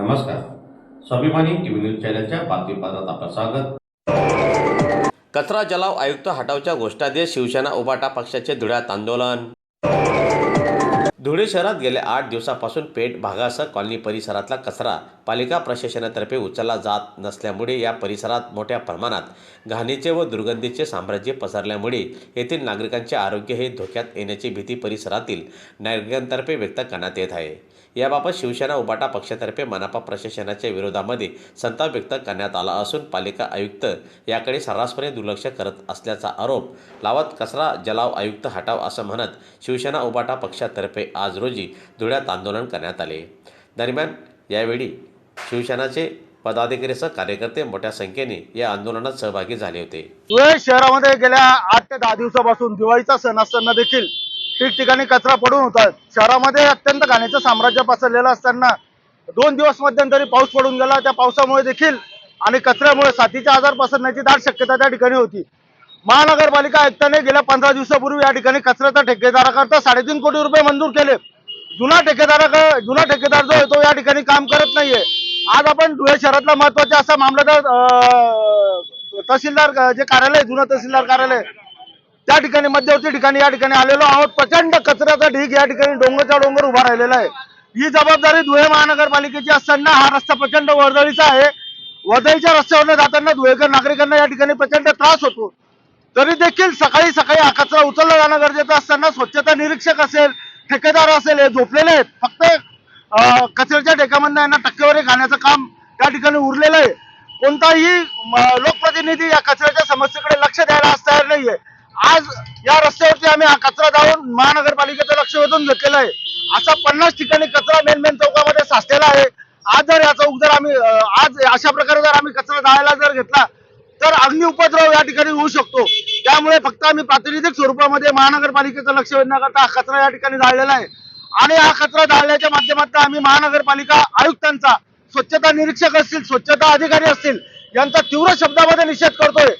नमस्कार. स्वाभिमानी TV news चॅनलच्या बातमीपत्रात आपलं स्वागत. कचरा जलाव आयुक्त हटावच्या घोषणा शिवसेना उभाटा पक्षाचे धुळ्यात आंदोलन. धुळे शहरात गेल्या आठ दिवसापासून पेठ भागासह कॉलनी परिसरातला कचरा पालिका प्रशासनातर्फे उचलला जात नसल्यामुळे या परिसरात मोठ्या प्रमाणात घाणीचे व दुर्गंधीचे साम्राज्य पसरल्यामुळे येथील नागरिकांचे आरोग्य हे धोक्यात येण्याची भीती परिसरातील नागरिकांतर्फे व्यक्त करण्यात येत आहे. याबाबत शिवसेना उबाटा पक्षातर्फे मनापा प्रशासनाच्या विरोधामध्ये संताप व्यक्त करण्यात आला असून पालिका आयुक्त याकडे सर्रासपणे दुर्लक्ष करत असल्याचा आरोप लावत कचरा जलाव आयुक्त हटाव असं म्हणत शिवसेना उबाटा पक्षातर्फे आज रोजी धुळ्यात आंदोलन करण्यात आले. दरम्यान यावेळी शिवसेनाचे पदाधिकारीसह कार्यकर्ते मोठ्या संख्येने या आंदोलनात सहभागी झाले होते. धुळे शहरामध्ये गेल्या आठ ते दहा दिवसापासून दिवाळीचा सण असताना देखील ठिकठिकाणी कचरा पडून होता. शहरामध्ये अत्यंत घाणीचं साम्राज्य पसरलेलं असताना दोन दिवस मध्यंतरी पाऊस पडून गेला. त्या पावसामुळे देखील आणि कचऱ्यामुळे साथीचे आजार पसरण्याची दाट शक्यता त्या ठिकाणी होती. महानगरपालिका आयुक्ताने गेल्या पंधरा दिवसापूर्वी या ठिकाणी कचऱ्याचा ठेकेदाराकरता साडेतीन कोटी रुपये मंजूर केले. जुना ठेकेदारा जुना ठेकेदार जो आहे तो या ठिकाणी काम करत आज आपण धुळे शहरातला महत्त्वाचा असा मामलदार तहसीलदार जे कार्यालय जुनं तहसीलदार कार्यालय त्या ठिकाणी मध्यवर्ती ठिकाणी या ठिकाणी आलेलो आहोत. प्रचंड कचऱ्याचा ढीग या ठिकाणी डोंगरचा डोंगर उभा राहिलेला आहे. ही जबाबदारी धुळे महानगरपालिकेची असताना हा रस्ता प्रचंड वर्दळीचा आहे. वर्दळीच्या रस्त्यावरनं जाताना धुळेकर नागरिकांना या ठिकाणी प्रचंड त्रास होतो. तरी देखील सकाळी सकाळी हा कचरा उचलला जाणं गरजेचं असताना स्वच्छता निरीक्षक असेल ठेकेदार असेल हे झोपलेले आहेत. फक्त कचऱ्याच्या ढेकामधनं यांना टक्केवारी खाण्याचं काम त्या ठिकाणी उरलेलं आहे. कोणताही लोकप्रतिनिधी या कचऱ्याच्या समस्येकडे लक्ष द्यायला आज तयार नाहीये. आज या रस्त्यावरती आम्ही हा कचरा जाऊन महानगरपालिकेचं लक्ष वेधून घेतलेलं आहे. असा पन्नास ठिकाणी कचरा मेन मेन चौकामध्ये साचलेला आहे. आज जर या चौक जर आम्ही आज अशा प्रकारे जर आम्ही कचरा जाळायला जर घेतला तर अग्नि उपद्रव या ठिकाणी होऊ शकतो. त्यामुळे फक्त आम्ही प्रातिनिधिक स्वरूपामध्ये महानगरपालिकेचं लक्ष वेधण्याकरता हा कचरा या ठिकाणी जाळलेला आहे. आणि हा कचरा जाळण्याच्या माध्यमातून आम्ही महानगरपालिका आयुक्तांचा स्वच्छता निरीक्षक असतील स्वच्छता अधिकारी असतील यांचा तीव्र शब्दामध्ये निषेध करतोय.